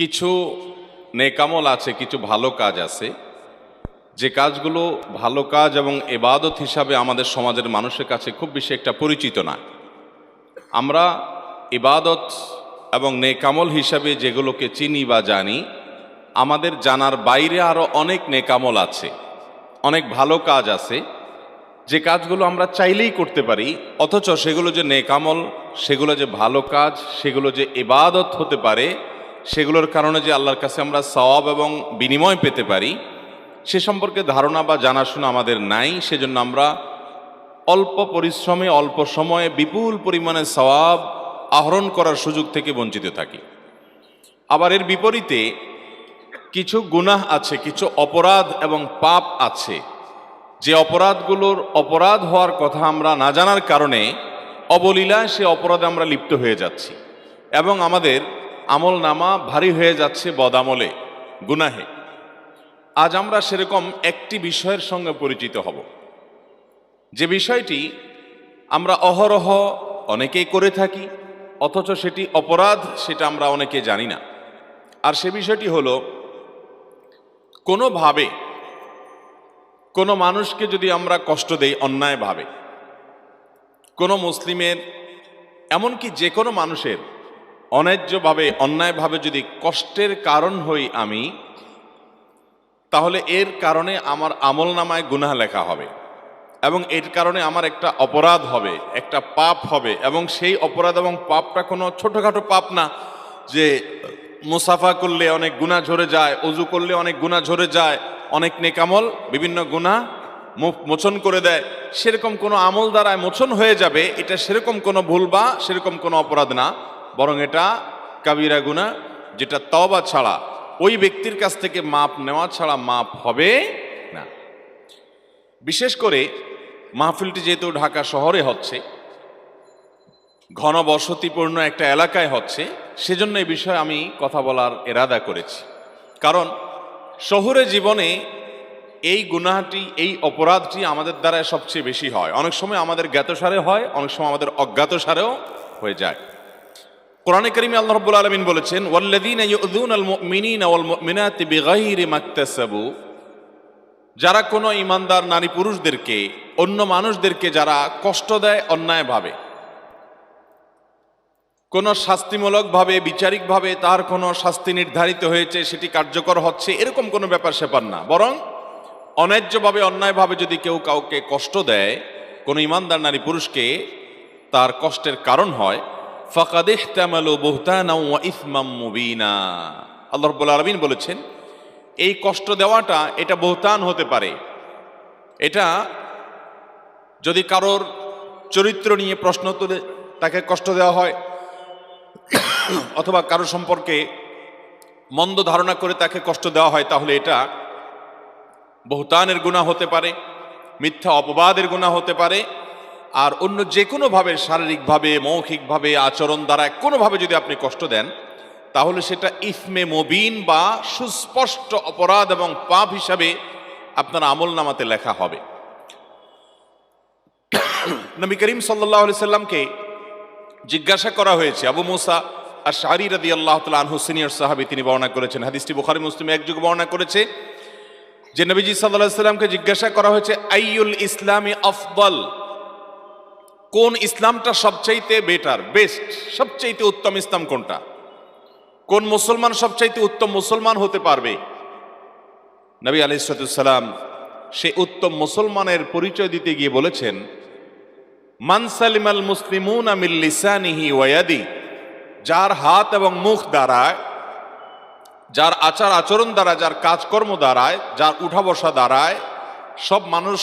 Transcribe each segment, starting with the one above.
কিছু নেকামল আছে, কিছু ভালো কাজ আছে। যে কাজগুলো ভালো কাজ এবং এবাদত হিসাবে আমাদের সমাজের মানুষের কাছে খুব বেশি একটা পরিচিত না। আমরা ইবাদত এবং নেকামল হিসাবে যেগুলোকে চিনি বা জানি, আমাদের জানার বাইরে আরও অনেক নেকামল আছে, অনেক ভালো কাজ আছে। যে কাজগুলো আমরা চাইলেই করতে পারি, অথচ সেগুলো যে নেকামল, সেগুলো যে ভালো কাজ, সেগুলো যে ইবাদত হতে পারে সেগুলোর কারণে যে আল্লাহর কাছে আমরা সওয়াব এবং বিনিময় পেতে পারি, সে সম্পর্কে ধারণা বা জানাশোনা আমাদের নাই। সেজন্য আমরা অল্প পরিশ্রমে, অল্প সময়ে বিপুল পরিমাণে সওয়াব আহরণ করার সুযোগ থেকে বঞ্চিত থাকি। আবার এর বিপরীতে কিছু গুনাহ আছে, কিছু অপরাধ এবং পাপ আছে। যে অপরাধগুলোর অপরাধ হওয়ার কথা আমরা না জানার কারণে অবলীলায় সে অপরাধে আমরা লিপ্ত হয়ে যাচ্ছি। এবং আমাদের আমল নামা ভারী হয়ে যাচ্ছে বদামলে। গুনাহে। আজ আমরা সেরকম একটি বিষয়ের সঙ্গে পরিচিত হব। যে বিষয়টি আমরা অহরহ অনেকেই করে থাকি, অথচ সেটি অপরাধ সেটা আমরা অনেকে জানি না। আর সে বিষয়টি হলো, কোনোভাবে কোনো মানুষকে যদি আমরা কষ্ট দেই অন্যায়ভাবে, কোনো মুসলিমের, এমনকি যে কোনো মানুষের অন্যায্যভাবে, অন্যায়ভাবে যদি কষ্টের কারণ হই আমি, তাহলে এর কারণে আমার আমল নামায় গুনাহ লেখা হবে। এবং এর কারণে আমার একটা অপরাধ হবে, একটা পাপ হবে। এবং সেই অপরাধ এবং পাপটা কোনো ছোটোখাটো পাপ না যে মুসাফা করলে অনেক গুণা ঝরে যায় অজু করলে অনেক গুণা ঝরে যায়, অনেক নেকামল বিভিন্ন গুণা মোচন করে দেয়। সেরকম কোনো আমল দ্বারায় মোচন হয়ে যাবে, এটা সেরকম কোনো ভুল বা সেরকম কোনো অপরাধ না। বরং এটা কাবিরা গুণা যেটা তবা ছাড়া, ওই ব্যক্তির কাছ থেকে মাপ নেওয়া ছাড়া মাপ হবে না। বিশেষ করে মাহফিলটি যেহেতু ঢাকা শহরে হচ্ছে ঘন বসতিপূর্ণ একটা এলাকায় হচ্ছে, সেজন্য এই বিষয়ে আমি কথা বলার এরাদা করেছি। কারণ শহুরে জীবনে এই গুনাহটি, এই অপরাধটি আমাদের দ্বারা সবচেয়ে বেশি হয়। অনেক সময় আমাদের জ্ঞাতসারে হয়, অনেক সময় আমাদের অজ্ঞাতসারেও হয়ে যায়। কোরআনে করিমে আল্লাহ রাব্বুল আলামিন বলেছেন, ওয়াল্লাযীনা ইউযুনাল মুমিনিনা ওয়াল মুমিনাতি বিগাইরি মাকতাসাবু। যারা কোনো ইমানদার নারী পুরুষদেরকে, অন্য মানুষদেরকে যারা কষ্ট দেয় অন্যায়ভাবে, কোনো শাস্তিমূলকভাবে, বিচারিকভাবে তার কোনো শাস্তি নির্ধারিত হয়েছে, সেটি কার্যকর হচ্ছে, এরকম কোনো ব্যাপার স্যাপার না। বরং অন্যায্যভাবে, অন্যায়ভাবে যদি কেউ কাউকে কষ্ট দেয়, কোনো ইমানদার নারী পুরুষকে তার কষ্টের কারণ হয় ফাকাদেহ তামালু বহুতানা ইসমাম মুবিনা। আল্লাহ রব্বুল আলমিন বলেছেন, এই কষ্ট দেওয়াটা এটা বহুতান হতে পারে। এটা যদি কারোর চরিত্র নিয়ে প্রশ্ন তুলে তাকে কষ্ট দেওয়া হয়, অথবা কারও সম্পর্কে মন্দ ধারণা করে তাকে কষ্ট দেওয়া হয়, তাহলে এটা বহুতানের গুণা হতে পারে, মিথ্যা অপবাদের গুণা হতে পারে আর অন্য যে কোনোভাবে শারীরিকভাবে, মৌখিকভাবে, আচরণ দ্বারা কোনোভাবে যদি আপনি কষ্ট দেন, তাহলে সেটা ইফমে মবিন বা সুস্পষ্ট অপরাধ এবং পাপ হিসাবে আপনার আমল নামাতে লেখা হবে। নবী করিম সাল্লাহ সাল্লামকে জিজ্ঞাসা করা হয়েছে, আবু মুসা আর শাহরি রাদি আল্লাহ আনহু, সিনিয়র সাহাবি, তিনি বর্ণনা করেছেন। হাদিসটি বুখারি, মুসলিম একযুগ বর্ণনা করেছে, যে নবীজি সাল্লাহ সাল্লামকে জিজ্ঞাসা করা হয়েছে আইউল ইসলামী আফদল? কোন ইসলামটা সবচাইতে বেটার বেস্ট সবচাইতে উত্তম ইসলাম কোনটা? কোন মুসলমান সবচাইতে উত্তম মুসলমান হতে পারবে? নবী আলাইসালাম সে উত্তম মুসলমানের পরিচয় দিতে গিয়ে বলেছেন মানসালিম আল মুসলিমুন আমিল লিসানিহি ওয়াদি যার হাত এবং মুখ দ্বারায়, যার আচার আচরণ দ্বারা যার কাজকর্ম দ্বারায়, যার উঠা বসা দ্বারায় সব মানুষ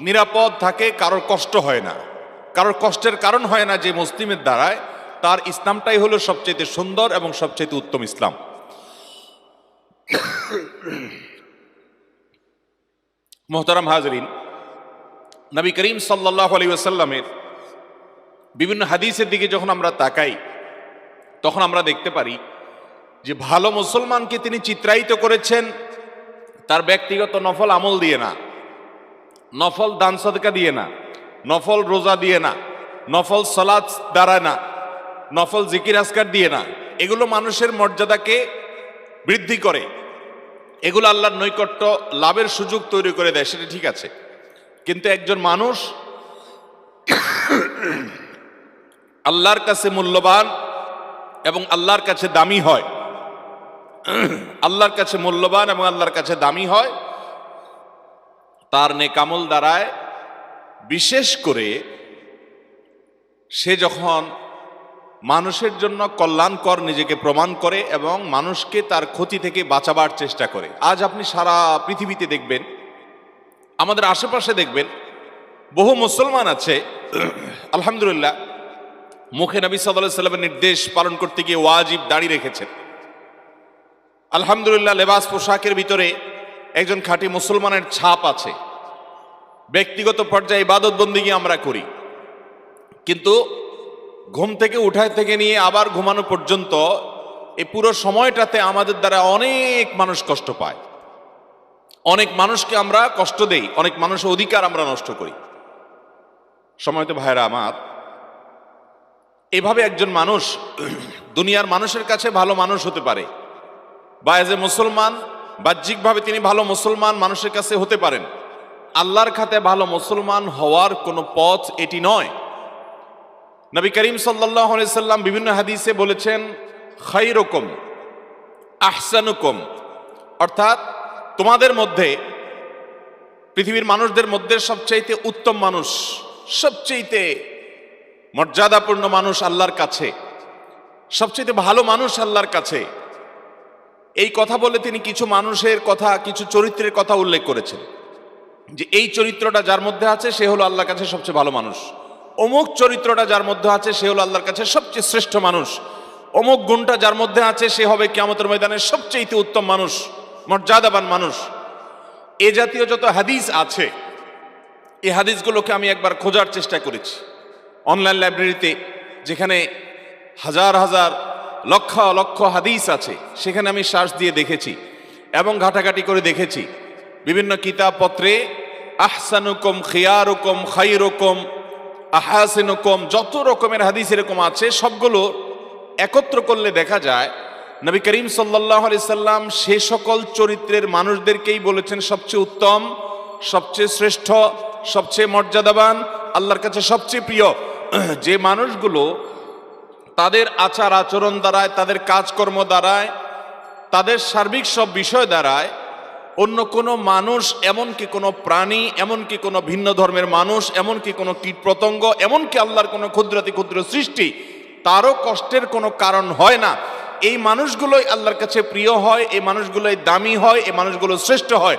নিরাপদ থাকে, কারোর কষ্ট হয় না। কারোর কষ্টের কারণ হয় না যে মুসলিমের দ্বারায়, তার ইসলামটাই হলো সবচেয়ে সুন্দর এবং সবচেয়ে উত্তম ইসলাম। মোহতারাম হাজরিন, নবী করিম সাল্লাহ আলী বিভিন্ন হাদিসের দিকে যখন আমরা তাকাই, তখন আমরা দেখতে পারি যে ভালো মুসলমানকে তিনি চিত্রায়িত করেছেন, তার ব্যক্তিগত নফল আমল দিয়ে না, নফল দান সদকা দিয়ে না। নফল রোজা দিয়ে না, নফল সলাদ দ্বারা না, নফল জিকির আসকার দিয়ে না, এগুলো মানুষের মর্যাদাকে বৃদ্ধি করে। এগুলো আল্লাহর নৈকট্য লাভের সুযোগ তৈরি করে দেয়, সেটা ঠিক আছে। কিন্তু একজন মানুষ আল্লাহর কাছে মূল্যবান এবং আল্লাহর কাছে দামি হয়, আল্লাহর কাছে মূল্যবান এবং আল্লাহর কাছে দামি হয়, তার নেকামল দ্বারায় বিশেষ করে সে যখন মানুষের জন্য কল্যাণকর নিজেকে প্রমাণ করে এবং মানুষকে তার ক্ষতি থেকে বাঁচাবার চেষ্টা করে। আজ আপনি সারা পৃথিবীতে দেখবেন, আমাদের আশেপাশে দেখবেন, বহু মুসলমান আছে, আলহামদুলিল্লাহ, মুখে নবী সাল্লাহ সাল্লামের নির্দেশ পালন করতে গিয়ে ওয়াজিব দাঁড়িয়ে রেখেছেন। আলহামদুলিল্লাহ লেবাস পোশাকের ভিতরে একজন খাঁটি মুসলমানের ছাপ আছে। ব্যক্তিগত পর্যায়ে ইবাদত বন্দিগি আমরা করি। কিন্তু ঘুম থেকে উঠায় থেকে নিয়ে আবার ঘুমানো পর্যন্ত এই পুরো সময়টাতে আমাদের দ্বারা অনেক মানুষ কষ্ট পায়। অনেক মানুষকে আমরা কষ্ট দেই, অনেক মানুষের অধিকার আমরা নষ্ট করি। সময় তো ভাইরা আমার। এভাবে একজন মানুষ দুনিয়ার মানুষের কাছে ভালো মানুষ হতে পারে। বা এজ এ মুসলমান, বাহ্যিকভাবে তিনি ভালো মুসলমান মানুষের কাছে হতে পারেন। আল্লাহর খাতে ভালো মুসলমান হওয়ার কোনো পথ এটি নয়। নবী করিম সাল্লাম বিভিন্ন হাদিসে বলেছেন খৈরকম আহসানুকম। অর্থাৎ তোমাদের মধ্যে, পৃথিবীর মানুষদের মধ্যে সবচাইতে উত্তম মানুষ, সবচাইতে মর্যাদাপূর্ণ মানুষ আল্লাহর কাছে, সবচাইতে ভালো মানুষ আল্লাহর কাছে। এই কথা বলে তিনি কিছু মানুষের কথা, কিছু চরিত্রের কথা উল্লেখ করেছেন। যে এই চরিত্রটা যার মধ্যে আছে, সে হলো আল্লাহর কাছে সবচেয়ে ভালো মানুষ। অমুক চরিত্রটা যার মধ্যে আছে, সে হলো আল্লাহর কাছে সবচেয়ে শ্রেষ্ঠ মানুষ। অমুক গুণটা যার মধ্যে আছে, সে হবে কিয়ামতের ময়দানের সবচেয়ে উত্তম মানুষ, মর্যাদাবান মানুষ। এ জাতীয় যত হাদিস আছে এই হাদিসগুলোকে আমি একবার খোঁজার চেষ্টা করেছি। অনলাইন লাইব্রেরিতে যেখানে হাজার হাজার, লক্ষ লক্ষ হাদিস আছে, সেখানে আমি শ্বাস দিয়ে দেখেছি এবং ঘাটাঘাটি করে দেখেছি। বিভিন্ন কিতাবপত্রে, আহসানুকম, খিয়ারুকম খাইরকম আহাসিনুকম, যত রকমের হাদিস এরকম আছে, সবগুলো একত্র করলে দেখা যায়, নবী করিম সাল্লাহ সাল্লাম সে সকল চরিত্রের মানুষদেরকেই বলেছেন সবচেয়ে উত্তম, সবচেয়ে শ্রেষ্ঠ, সবচেয়ে মর্যাদাবান, আল্লাহর কাছে সবচেয়ে প্রিয়। যে মানুষগুলো তাদের আচার আচরণ দ্বারায়, তাদের কাজকর্ম দ্বারায়, তাদের সার্বিক সব বিষয় দ্বারায় অন্য কোনো মানুষ, এমনকি কোনো প্রাণী, এমনকি কোনো ভিন্ন ধর্মের মানুষ, এমনকি কোনো কীট পতঙ্গ, এমনকি আল্লাহর কোনো ক্ষুদ্রাতি ক্ষুদ্র সৃষ্টি, তারও কষ্টের কোনো কারণ হয় না। এই মানুষগুলোই আল্লাহর কাছে প্রিয় হয়, এই মানুষগুলোই দামি হয়, এই মানুষগুলো শ্রেষ্ঠ হয়।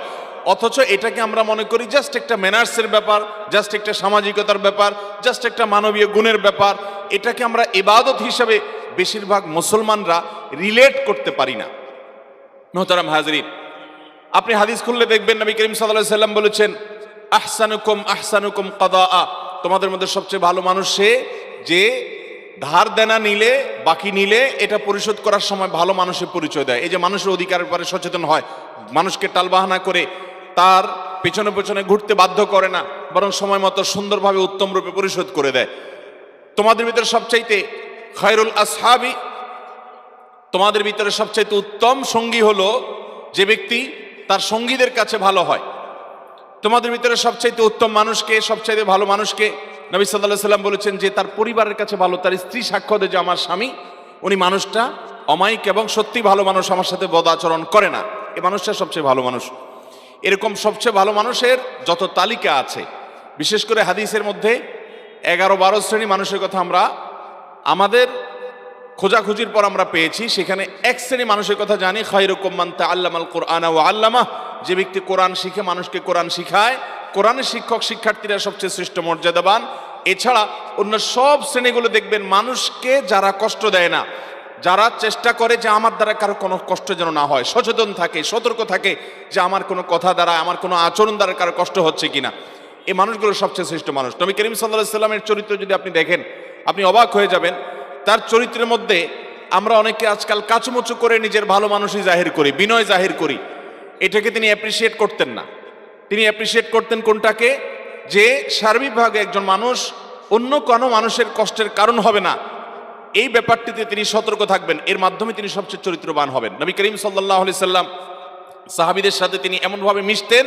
অথচ এটাকে আমরা মনে করি জাস্ট একটা ম্যানার্সের ব্যাপার জাস্ট একটা সামাজিকতার ব্যাপার জাস্ট একটা মানবীয় গুণের ব্যাপার। এটাকে আমরা ইবাদত হিসাবে বেশিরভাগ মুসলমানরা রিলেট করতে পারি না। মোহতারাম হাজরিন আপনি হাদিস খুললে দেখবেন নবী করিম সাল্লাহ সাল্লাম বলেছেন, আহসানুকুম আহসানুকুম কাদা তোমাদের মধ্যে সবচেয়ে ভালো মানুষ সে যে ধার দেনা নিলে, বাকি নিলে এটা পরিশোধ করার সময় ভালো মানুষের পরিচয় দেয়। এই যে মানুষের অধিকারের ব্যাপারে সচেতন হয়, মানুষকে টালবাহানা করে তার পেছনে পেছনে ঘুরতে বাধ্য করে না, বরং সময় মতো সুন্দরভাবে উত্তম রূপে পরিশোধ করে দেয়। তোমাদের ভিতরে সবচাইতে খয়রুল আসহাবি, তোমাদের ভিতরে সবচাইতে উত্তম সঙ্গী হলো যে ব্যক্তি তার সঙ্গীদের কাছে ভালো হয়। তোমাদের ভিতরে সবচাইতে উত্তম মানুষকে সবচাইতে ভালো মানুষকে নবী সাল্লাহ সাল্লাম বলেছেন যে, তার পরিবারের কাছে ভালো, তার স্ত্রী সাক্ষ্য দেয় যে, আমার স্বামী, উনি মানুষটা অমায়িক এবং সত্যি ভালো মানুষ, আমার সাথে বদ আচরণ করে না। এ মানুষটা সবচেয়ে ভালো মানুষ। এরকম সবচেয়ে ভালো মানুষের যত তালিকা আছে, বিশেষ করে হাদিসের মধ্যে এগারো বারো শ্রেণি মানুষের কথা আমরা, আমাদের খোঁজাখুঁজির পর আমরা পেয়েছি। সেখানে এক শ্রেণি মানুষের কথা জানি খৈরকম্মান তা আল্লামাল কোরআনা ও আল্লামা। যে ব্যক্তি কোরআন শিখে মানুষকে কোরআন শিখায়, কোরআনের শিক্ষক শিক্ষার্থীরা সবচেয়ে শ্রেষ্ঠ মর্যাদাবান। এছাড়া অন্য সব শ্রেণীগুলো দেখবেন, মানুষকে যারা কষ্ট দেয় না, যারা চেষ্টা করে যে আমার দ্বারা কারও কোনো কষ্ট যেন না হয়, সচেতন থাকে, সতর্ক থাকে যে আমার কোনো কথা দ্বারা, আমার কোনো আচরণ দ্বারা কারও কষ্ট হচ্ছে কিনা। এই মানুষগুলো সবচেয়ে শ্রেষ্ঠ মানুষ। নবী করিম সাল্লাহ সাল্লামের চরিত্র যদি আপনি দেখেন, আপনি অবাক হয়ে যাবেন তার চরিত্রের মধ্যে আমরা অনেকে আজকাল কাচুমুচু করে নিজের ভালো মানুষই জাহির করি, বিনয় জাহির করি। এটাকে তিনি অ্যাপ্রিসিয়েট করতেন না। তিনি অ্যাপ্রিসিয়েট করতেন কোনটাকে? যে সার্বিকভাবে একজন মানুষ অন্য কোনো মানুষের কষ্টের কারণ হবে না। এই ব্যাপারটিতে তিনি সতর্ক থাকবেন। এর মাধ্যমে তিনি সবচেয়ে চরিত্রবান হবেন। নবী করিম সাল্লাহ আলি সাল্লাম সাহাবিদের সাথে তিনি এমনভাবে মিশতেন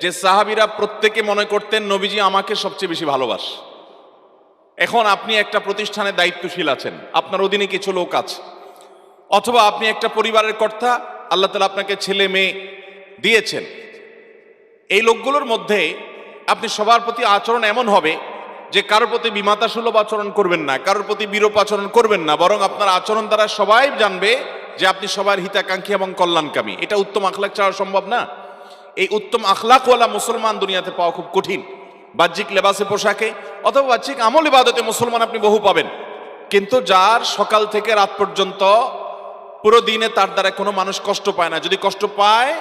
যে সাহাবিরা প্রত্যেকে মনে করতেন, নবীজি আমাকে সবচেয়ে বেশি ভালোবাস। এখন আপনি একটা প্রতিষ্ঠানে দায়িত্বশীল আছেন, আপনার অধীনে কিছু লোক আছে। অথবা আপনি একটা পরিবারের কর্তা, আল্লাহ তালা আপনাকে ছেলে মেয়ে দিয়েছেন। এই লোকগুলোর মধ্যে আপনি সবার প্রতি আচরণ এমন হবে যে কারোর প্রতি বিমাতা সুলভ আচরণ করবেন না, কারোর প্রতি বিরূপ আচরণ করবেন না, বরং আপনার আচরণ দ্বারা সবাই জানবে যে আপনি সবার হিতাকাঙ্ক্ষী এবং কল্যাণকামী। এটা উত্তম আখলাক ছাড়া সম্ভব না। এই উত্তম আখলাকওয়ালা মুসলমান দুনিয়াতে পাওয়া খুব কঠিন। বাহ্যিক লেবাসে পোশাকে অথবা বাহ্যিক আমল ইবাদতে মুসলমান আপনি বহু পাবেন। কিন্তু যার সকাল থেকে রাত পর্যন্ত পুরো দিনে তার দ্বারা কোনো মানুষ কষ্ট পায় না। যদি কষ্ট পায়,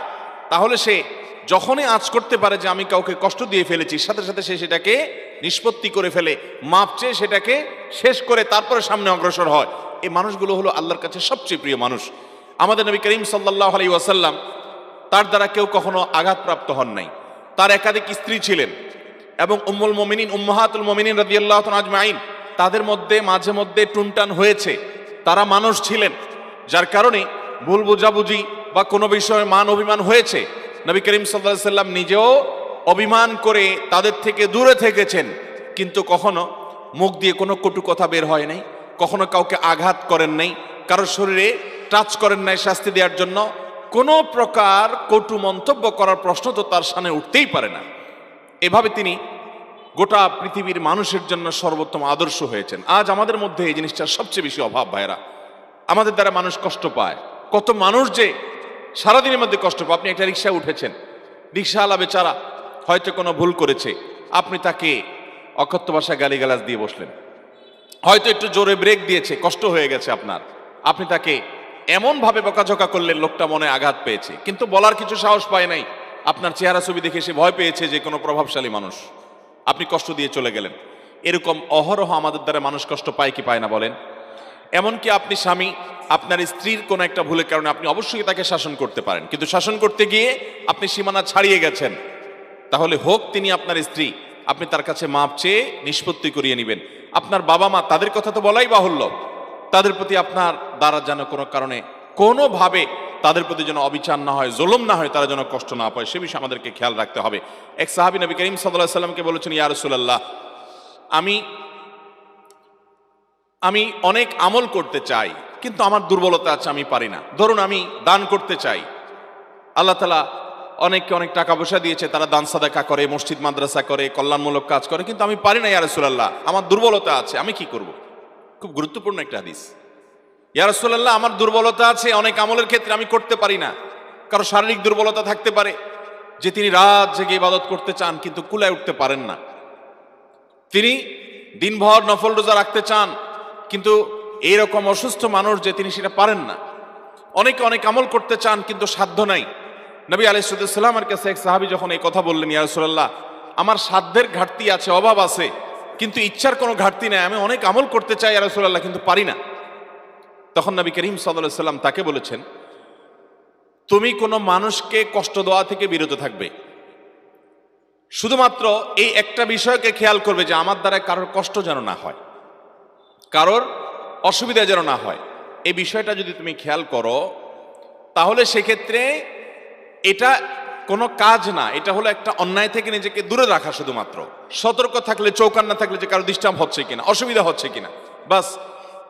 তাহলে সে যখনই আঁচ করতে পারে যে আমি কাউকে কষ্ট দিয়ে ফেলেছি, সাথে সাথে সে সেটাকে নিষ্পত্তি করে ফেলে, মাপ চেয়ে সেটাকে শেষ করে তারপরে সামনে অগ্রসর হয়। এই মানুষগুলো হলো আল্লাহর কাছে সবচেয়ে প্রিয় মানুষ। আমাদের নবী করিম সাল্লাহ আলাই ওয়াসাল্লাম তার দ্বারা কেউ কখনো আঘাতপ্রাপ্ত হন নাই। তার একাধিক স্ত্রী ছিলেন। এবং উম্মুল মমিনিন, উম্মাহাতুল মমিনিন রাদিয়াল্লাহু আজমাইন, তাদের মধ্যে মাঝে মধ্যে টুনটান হয়েছে। তারা মানুষ ছিলেন, যার কারণে ভুল বোঝাবুঝি বা কোনো বিষয়ে মান অভিমান হয়েছে। নবী করিম সাল্লাল্লাহু সাল্লাম নিজেও অভিমান করে তাদের থেকে দূরে থেকেছেন, কিন্তু কখনো মুখ দিয়ে কোনো কটু কথা বের হয় নাই, কখনো কাউকে আঘাত করেন নাই, কারোর শরীরে টাচ করেন নাই শাস্তি দেওয়ার জন্য। কোনো প্রকার কটু মন্তব্য করার প্রশ্ন তো তার সামনে উঠতেই পারে না। এভাবে তিনি গোটা পৃথিবীর মানুষের জন্য সর্বোত্তম আদর্শ হয়েছেন। আজ আমাদের মধ্যে এই জিনিসটার সবচেয়ে বেশি অভাব ভাইরা আমাদের দ্বারা মানুষ কষ্ট পায়। কত মানুষ যে সারাদিনের মধ্যে কষ্ট পায়। আপনি একটা রিক্সায় উঠেছেন। রিক্সাওয়ালা বেচারা হয়তো কোনো ভুল করেছে। আপনি তাকে অকথ্য ভাষায় গালিগালাজ দিয়ে বসলেন। হয়তো একটু জোরে ব্রেক দিয়েছে। কষ্ট হয়ে গেছে আপনার। আপনি তাকে এমনভাবে বকাঝকা করলেন, লোকটা মনে আঘাত পেয়েছে। কিন্তু বলার কিছু সাহস পায় নাই। আপনার চেহারা ছবি দেখে সে ভয় পেয়েছে যে কোনো প্রভাবশালী মানুষ। আপনি কষ্ট দিয়ে চলে গেলেন। এরকম অহরহ আমাদের দ্বারা মানুষ কষ্ট পায় কি পায় না বলেন? এমনকি আপনি স্বামী, আপনার স্ত্রীর কোনো একটা ভুলের কারণে আপনি অবশ্যই তাকে শাসন করতে পারেন। কিন্তু শাসন করতে গিয়ে আপনি সীমানা ছাড়িয়ে গেছেন। তাহলে হোক তিনি আপনার স্ত্রী, আপনি তার কাছে মাপ চেয়ে নিষ্পত্তি করিয়ে নেবেন। আপনার বাবা মা তাদের কথা তো বলাই বাহুল্য। তাদের প্রতি আপনার দ্বারা যেন কোনো কারণে কোনোভাবে তাদের প্রতি যেন অবিচার না হয়, জুলুম না হয়, তারা যেন কষ্ট না পায়, সে বিষয়ে আমাদেরকে খেয়াল রাখতে হবে। এক সাহাবি নবী করিম সাল্লাহ সাল্লামকে বলেছেন, ইয়া রাসূলুল্লাহ, আমি আমি অনেক আমল করতে চাই, কিন্তু আমার দুর্বলতা আছে, আমি পারি না। ধরুন আমি দান করতে চাই। আল্লাহ তালা অনেককে অনেক টাকা পয়সা দিয়েছে, তারা দান সাদাকা করে, মসজিদ, মাদ্রাসা করে, কল্যাণমূলক কাজ করে, কিন্তু আমি পারি না ইয়ারসুল্লাহ আমার দুর্বলতা আছে, আমি কি করব? খুব গুরুত্বপূর্ণ একটা হাদিস। ইয়ারসুল্লাহ আমার দুর্বলতা আছে, অনেক আমলের ক্ষেত্রে আমি করতে পারি না। কারও শারীরিক দুর্বলতা থাকতে পারে, যে তিনি রাত জেগে ইবাদত করতে চান, কিন্তু কুলায় উঠতে পারেন না। তিনি দিনভর নফল রোজা রাখতে চান, কিন্তু এইরকম অসুস্থ মানুষ যে তিনি সেটা পারেন না। অনেকে, অনেক আমল করতে চান, কিন্তু সাধ্য নাই। নবী আলাইসাল্লামের কাছে এক সাহাবি যখন এই কথা বললেন ইয়ারসোল্লাহ আমার সাধ্যের ঘাটতি আছে, অভাব আছে, কিন্তু ইচ্ছার কোনো ঘাটতি নেই, আমি অনেক আমল করতে চাই ইয়ারসোল্লাহ কিন্তু পারি না। তখন নবী করিম সাল্লাহ সাল্লাম তাকে বলেছেন, তুমি কোনো মানুষকে কষ্ট দেওয়া থেকে বিরত থাকবে। শুধুমাত্র এই একটা বিষয়কে খেয়াল করবে যে আমার দ্বারা কারোর কষ্ট যেন না হয়, কারোর অসুবিধা যেন না হয়। এই বিষয়টা যদি তুমি খেয়াল করো, তাহলে সেক্ষেত্রে এটা কোনো কাজ না, এটা হলো একটা অন্যায় থেকে নিজেকে দূরে রাখা শুধুমাত্র। সতর্ক থাকলে চৌকান না থাকলে যে কারও ডিস্টার্ব হচ্ছে কিনা, অসুবিধা হচ্ছে কিনা, বাস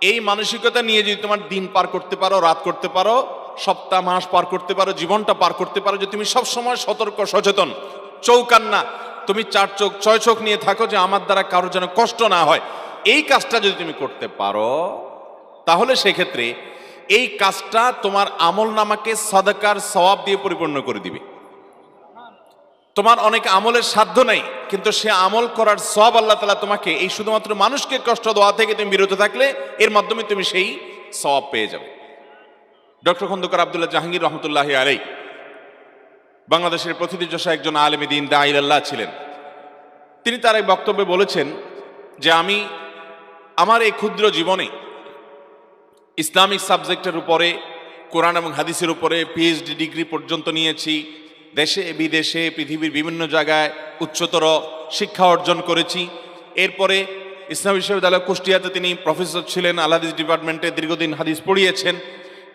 এই মানসিকতা নিয়ে যদি তোমার দিন পার করতে পারো, রাত করতে পারো, সপ্তাহ, মাস পার করতে পারো, জীবনটা পার করতে পারো, যে তুমি সব সময় সতর্ক, সচেতন। চৌকান না। তুমি চার চোখ, ছয় চোখ নিয়ে থাকো যে আমার দ্বারা কারোর যেন কষ্ট না হয়। এই কাজটা যদি তুমি করতে পারো, তাহলে সেক্ষেত্রে এই কাজটা তোমার আমল নামাকে সাদাকার সওয়াব দিয়ে পরিপূর্ণ করে দিবে। তোমার অনেক আমলের সাধ্য নেই, কিন্তু সে আমল করার সব আল্লাহ তালা তোমাকে এই শুধুমাত্র মানুষকে কষ্ট দেওয়া থেকে তুমি বিরত থাকলে, এর মাধ্যমে তুমি সেই সওয়াব পেয়ে যাবে। ডক্টর খন্দকার আবদুল্লাহ জাহাঙ্গীর রহমতুল্লাহ আলাই বাংলাদেশের প্রতিনিধি একজন আলেমী দিন দাইরাল্লাহ ছিলেন। তিনি তার এই বক্তব্যে বলেছেন যে, আমি আমার এই ক্ষুদ্র জীবনে ইসলামিক সাবজেক্টের উপরে, কোরআন এবং হাদিসের উপরে পিএইচডি ডিগ্রি পর্যন্ত নিয়েছি দেশে, বিদেশে, পৃথিবীর বিভিন্ন জায়গায় উচ্চতর শিক্ষা অর্জন করেছি। এরপরে ইসলাম বিশ্ববিদ্যালয় কুষ্টিয়াতে তিনি প্রফেসর ছিলেন আল হাদিস ডিপার্টমেন্টে দীর্ঘদিন হাদিস পড়িয়েছেন।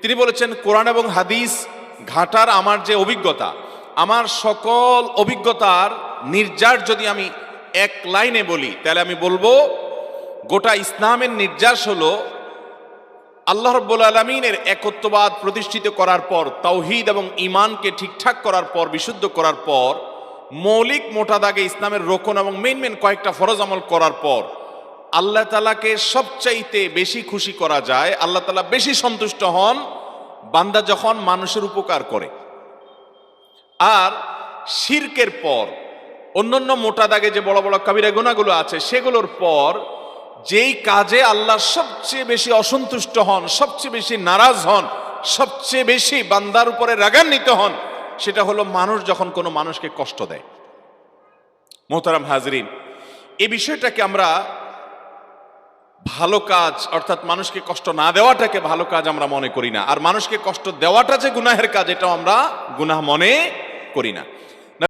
তিনি বলেছেন, কোরআন এবং হাদিস ঘাটার আমার যে অভিজ্ঞতা, আমার সকল অভিজ্ঞতার নির্যাস যদি আমি এক লাইনে বলি, তাহলে আমি বলব, গোটা ইসলামের নির্যাস হলো আল্লাহ রব্বুল আলমিনের একত্ববাদ প্রতিষ্ঠিত করার পর, তাওহিদ এবং ইমানকে ঠিকঠাক করার পর, বিশুদ্ধ করার পর, মৌলিক মোটা দাগে ইসলামের রোকন এবং মেন মেন কয়েকটা ফরজ আমল করার পর, আল্লাহ তালাকে সবচাইতে বেশি খুশি করা যায়, আল্লাহ তালা বেশি সন্তুষ্ট হন বান্দা যখন মানুষের উপকার করে। আর শিরকের পর, অন্যান্য মোটা দাগে যে বড় বড় কাবিরা গুণাগুলো আছে, সেগুলোর পর যেই কাজে আল্লাহ সবচেয়ে বেশি অসন্তুষ্ট হন, সবচেয়ে বেশি নারাজ হন, সবচেয়ে বেশি বান্দার উপরে রাগান্বিত হন, সেটা হলো মানুষ যখন কোনো মানুষকে কষ্ট দেয়। মোহতারাম হাজরিন এই বিষয়টাকে আমরা ভালো কাজ, অর্থাৎ মানুষকে কষ্ট না দেওয়াটাকে ভালো কাজ আমরা মনে করি না। আর মানুষকে কষ্ট দেওয়াটা যে গুনাহের কাজ, এটাও আমরা গুনাহ মনে করি না।